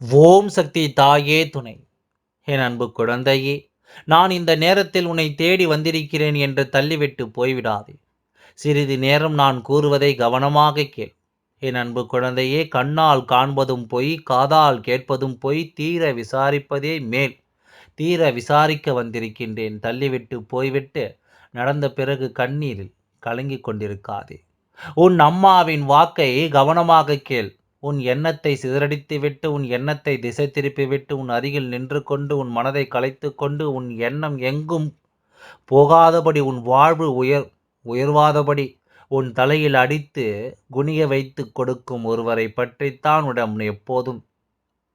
ஓம் சக்தி தாயே துணை. என் அன்பு குழந்தையே நான் இந்த நேரத்தில் உன்னை தேடி வந்திருக்கிறேன் என்று தள்ளிவிட்டு போய்விடாதே. சிறிது நேரம் நான் கூறுவதை கவனமாக கேள். என் அன்பு குழந்தையே கண்ணால் காண்பதும் பொய் காதால் கேட்பதும் பொய் தீர விசாரிப்பதே மேல். தீர விசாரிக்க வந்திருக்கின்றேன். தள்ளிவிட்டு போய்விட்டு நடந்த பிறகு கண்ணீரில் கலங்கிக் கொண்டிருக்காதே. உன் அம்மாவின் வாக்கை கவனமாக கேள். உன் எண்ணத்தை சிதறடித்துவிட்டு உன் எண்ணத்தை திசை திருப்பிவிட்டு உன் அருகில் நின்று கொண்டு உன் மனதை கலைத்து கொண்டு உன் எண்ணம் எங்கும் போகாதபடி உன் வாழ்வு உயர் உயர்வாதபடி உன் தலையில் அடித்து குனிய வைத்து கொடுக்கும் ஒருவரை பற்றித்தான் உடம் எப்போதும்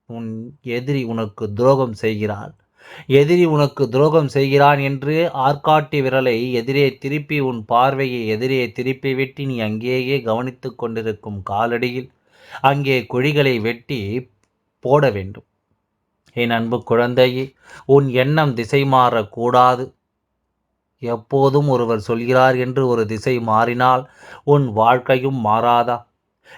உன் எதிரி உனக்கு துரோகம் செய்கிறான் எதிரி உனக்கு துரோகம் செய்கிறான் என்று ஆற்காட்டி விரலை எதிரே திருப்பி உன் பார்வையை எதிரே திருப்பிவிட்டு நீ அங்கேயே கவனித்து கொண்டிருக்கும் காலடியில் அங்கே குழிகளை வெட்டி போட வேண்டும். என் அன்பு குழந்தையே உன் எண்ணம் திசை மாறக்கூடாது. எப்போதும் ஒருவர் சொல்கிறார் என்று ஒரு திசை மாறினால் உன் வாழ்க்கையும் மாறாதா?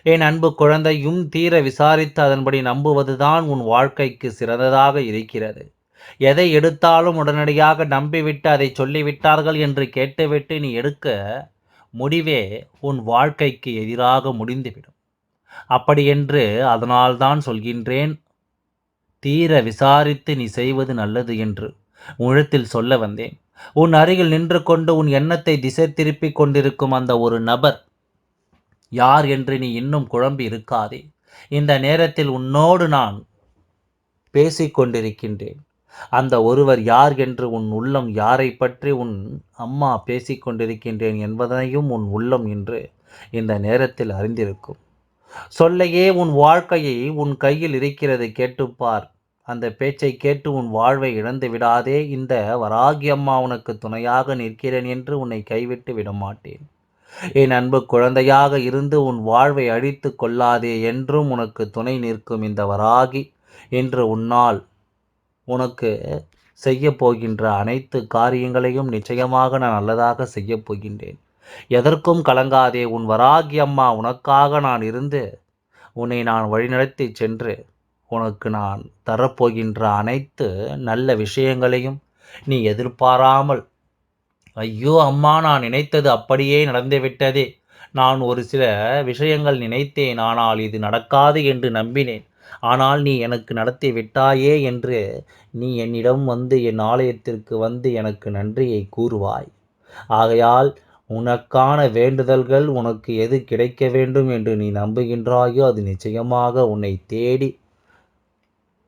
என் அன்பு குழந்தையும் தீர விசாரித்து அதன்படி நம்புவதுதான் உன் வாழ்க்கைக்கு சிறந்ததாக இருக்கிறது. எதை எடுத்தாலும் உடனடியாக நம்பிவிட்டு அதை சொல்லிவிட்டார்கள் என்று கேட்டுவிட்டு நீ எடுக்க முடிவே உன் வாழ்க்கைக்கு எதிராக முடிந்துவிடும். அப்படியென்று அதனால்தான் சொல்கின்றேன் தீர விசாரித்து நீ செய்வது நல்லது என்று உழத்தில் சொல்ல வந்தேன். உன் அருகில் நின்று கொண்டு உன் எண்ணத்தை திசை திருப்பிக் கொண்டிருக்கும் அந்த ஒரு நபர் யார் என்று நீ இன்னும் குழம்பி இருக்காதே. இந்த நேரத்தில் உன்னோடு நான் பேசிக்கொண்டிருக்கின்றேன் அந்த ஒருவர் யார் என்று உன் உள்ளம் யாரை பற்றி உன் அம்மா பேசிக்கொண்டிருக்கின்றேன் என்பதனையும் உன் உள்ளம் என்று இந்த நேரத்தில் அறிந்திருக்கும். சொல்லையே உன் வாழ்க்கையை உன் கையில் இருக்கிறது கேட்டுப்பார். அந்த பேச்சை கேட்டு உன் வாழ்வை இழந்து விடாதே. இந்த வராகி அம்மா உனக்கு துணையாக நிற்கிறேன் என்று உன்னை கைவிட்டு விடமாட்டேன். என் அன்பு குழந்தையாக இருந்து உன் வாழ்வை அழித்து கொள்ளாதே என்றும் உனக்கு துணை நிற்கும் இந்த வராகி என்று உன்னால் உனக்கு செய்ய போகின்ற அனைத்து காரியங்களையும் நிச்சயமாக நான் நல்லதாக செய்யப் போகின்றேன். எதற்கும் கலங்காதே உன் வராகி அம்மா உனக்காக நான் இருந்து உன்னை நான் வழிநடத்தி சென்று உனக்கு நான் தரப்போகின்ற அனைத்து நல்ல விஷயங்களையும் நீ எதிர்பாராமல் ஐயோ அம்மா நான் நினைத்தது அப்படியே நடந்துவிட்டதே நான் ஒரு சில விஷயங்கள் நினைத்தேன் ஆனால் இது நடக்காது என்று நம்பினேன். ஆனால் நீ எனக்கு நடத்தி விட்டாயே என்று நீ என்னிடம் வந்து என் ஆலயத்திற்கு வந்து எனக்கு நன்றியை கூறுவாய். ஆகையால் உனக்கான வேண்டுதல்கள் உனக்கு எது கிடைக்க வேண்டும் என்று நீ நம்புகின்றாயோ அது நிச்சயமாக உன்னை தேடி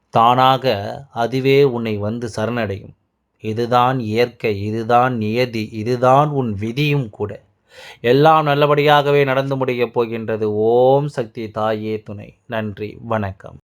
தானாக அதுவே உன்னை வந்து சரணடையும். இதுதான் இயற்கை இதுதான் நியதி இதுதான் உன் விதியும் கூட. எல்லாம் நல்லபடியாகவே நடந்து முடியப் போகின்றது. ஓம் சக்தி தாயே துணை. நன்றி வணக்கம்.